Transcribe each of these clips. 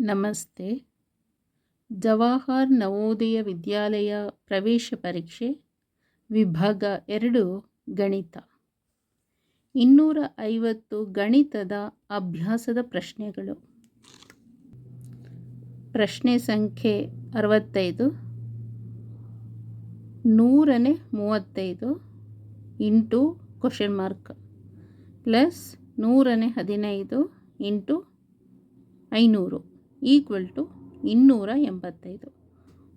ನಮಸ್ತೆ. ಜವಾಹರ್ ನವೋದಯ ವಿದ್ಯಾಲಯ ಪ್ರವೇಶ ಪರೀಕ್ಷೆ ವಿಭಾಗ ಎರಡು, ಗಣಿತ. ಇನ್ನೂರ ಐವತ್ತು ಗಣಿತದ ಅಭ್ಯಾಸದ ಪ್ರಶ್ನೆಗಳು. ಪ್ರಶ್ನೆ ಸಂಖ್ಯೆ ಅರವತ್ತೈದು, ನೂರನೇ ಮೂವತ್ತೈದು, ಇಂಟು ಕ್ವಶನ್ ಮಾರ್ಕ್. ಪ್ಲಸ್ ನೂರನೇ ಹದಿನೈದು, ಇಂಟು ಐನೂರು. ಈಕ್ವಲ್ ಟು ಇನ್ನೂರ ಎಂಬತ್ತೈದು.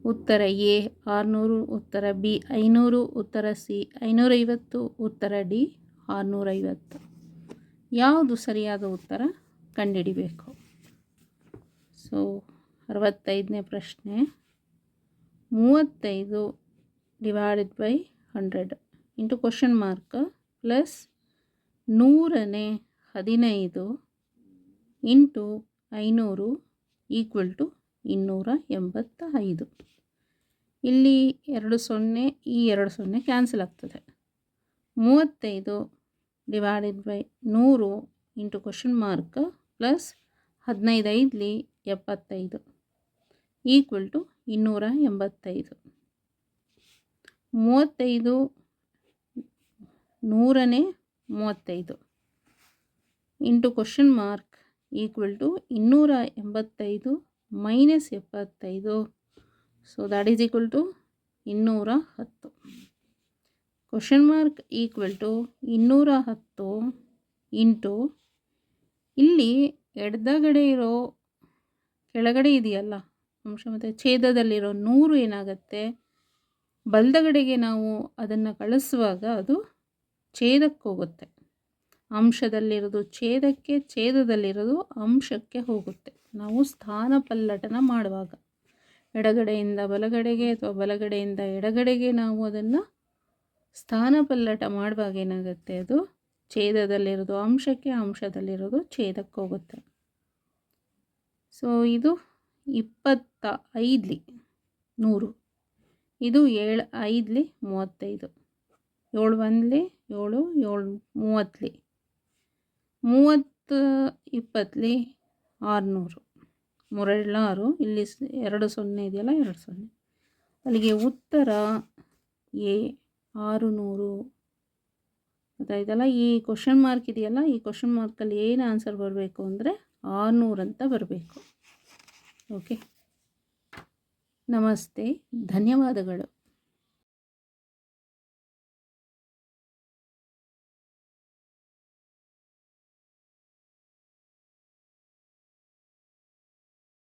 ಉತ್ತರ ಎ, ಆರುನೂರು, ಉತ್ತರ ಬಿ, ಐನೂರು, ಉತ್ತರ ಸಿ, ಐನೂರೈವತ್ತು, ಉತ್ತರ ಡಿ, ಆರುನೂರೈವತ್ತು. ಯಾವುದು ಸರಿಯಾದ ಉತ್ತರ ಕಂಡುಹಿಡಿಬೇಕು? ಸೊ ಅರವತ್ತೈದನೇ ಪ್ರಶ್ನೆ. ಮೂವತ್ತೈದು divided by hundred into question mark plus ನೂರನೇ ಹದಿನೈದು ಇಂಟು ಐನೂರು ಈಕ್ವಲ್ ಟು ಇನ್ನೂರ ಎಂಬತ್ತ ಐದು ಇಲ್ಲಿ ಎರಡು ಸೊನ್ನೆ, ಈ ಎರಡು ಸೊನ್ನೆ ಕ್ಯಾನ್ಸಲ್ ಆಗ್ತದೆ. ಮೂವತ್ತೈದು ಡಿವೈಡೆಡ್ ಬೈ ನೂರು ಇಂಟು ಕ್ವಶನ್ ಮಾರ್ಕ್ ಪ್ಲಸ್ ಹದಿನೈದು ಐದಲಿ ಎಪ್ಪತ್ತೈದು, ಈಕ್ವಲ್ ಟು ಇನ್ನೂರ ಎಂಬತ್ತೈದು. ಮೂವತ್ತೈದು ನೂರನೇ ಮೂವತ್ತೈದು into question mark equal to ಇನ್ನೂರ ಎಂಬತ್ತೈದು ಮೈನಸ್ ಎಪ್ಪತ್ತೈದು. So that is equal to ಇನ್ನೂರ ಹತ್ತು. ಕ್ವಶನ್ ಮಾರ್ಕ್ ಈಕ್ವಲ್ ಟು ಇನ್ನೂರ ಹತ್ತು ಇಂಟು ಇಲ್ಲಿ ಎಡದಗಡೆ ಇರೋ ಕೆಳಗಡೆ ಇದೆಯಲ್ಲ, ಅಂಶ ಮತ್ತು ಛೇದದಲ್ಲಿರೋ ನೂರು ಏನಾಗುತ್ತೆ? ಬಲ್ದಗಡೆಗೆ ನಾವು ಅದನ್ನು ಕಳಿಸುವಾಗ ಅದು ಛೇದಕ್ಕೆ ಹೋಗುತ್ತೆ ಅಂಶದಲ್ಲಿರೋದು ಛೇದಕ್ಕೆ ಛೇದದಲ್ಲಿರೋದು ಅಂಶಕ್ಕೆ ಹೋಗುತ್ತೆ. ನಾವು ಸ್ಥಾನ ಪಲ್ಲಟನ ಮಾಡುವಾಗ ಎಡಗಡೆಯಿಂದ ಬಲಗಡೆಗೆ ಅಥವಾ ಬಲಗಡೆಯಿಂದ ಎಡಗಡೆಗೆ ನಾವು ಅದನ್ನು ಸ್ಥಾನ ಪಲ್ಲಟ ಮಾಡುವಾಗ ಏನಾಗುತ್ತೆ ಅದು? ಛೇದದಲ್ಲಿರೋದು ಅಂಶಕ್ಕೆ ಅಂಶದಲ್ಲಿರೋದು ಛೇದಕ್ಕೆ ಹೋಗುತ್ತೆ. ಸೊ ಇದು ಇಪ್ಪತ್ತ ಐದ್ಲಿ ನೂರು. ಇದು ಏಳು ಐದ್ಲಿ ಮೂವತ್ತೈದು. ಏಳು ಒಂದ್ಲಿ ಏಳು ಏಳು ಮೂವತ್ತಲಿ ಮೂವತ್ತು ಇಪ್ಪತ್ತಲಿ ಆರುನೂರು. ಮೂರೆರಡು ಆರು ಇಲ್ಲಿ ಎರಡು ಸೊನ್ನೆ ಇದೆಯಲ್ಲ, ಎರಡು ಸೊನ್ನೆ. ಅಲ್ಲಿಗೆ ಉತ್ತರ, ಎ ಆರು ನೂರು ಗೊತ್ತಾಯ್ತಲ್ಲ? ಈ ಕ್ವಶನ್ ಮಾರ್ಕ್ ಇದೆಯಲ್ಲ, ಈ ಕ್ವಶನ್ ಮಾರ್ಕಲ್ಲಿ ಏನು ಆನ್ಸರ್ ಬರಬೇಕು ಅಂದರೆ ಆರುನೂರು ಅಂತ ಬರಬೇಕು. ಓಕೆ ನಮಸ್ತೆ, ಧನ್ಯವಾದಗಳು.